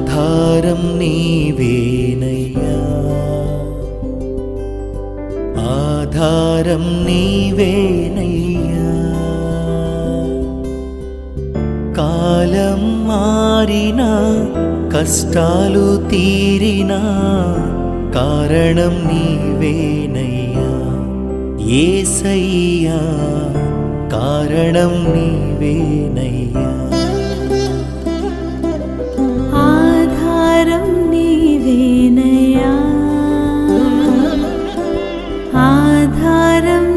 ఆధారం నీవేనయ్యా. ఆధారం నీవేనయ్యా. కాలం మారిన కష్టాలు తీరిన కారణం నీవేనయ్యా. ఏసయ్యా కారణం నీవేనయ్యా. yarım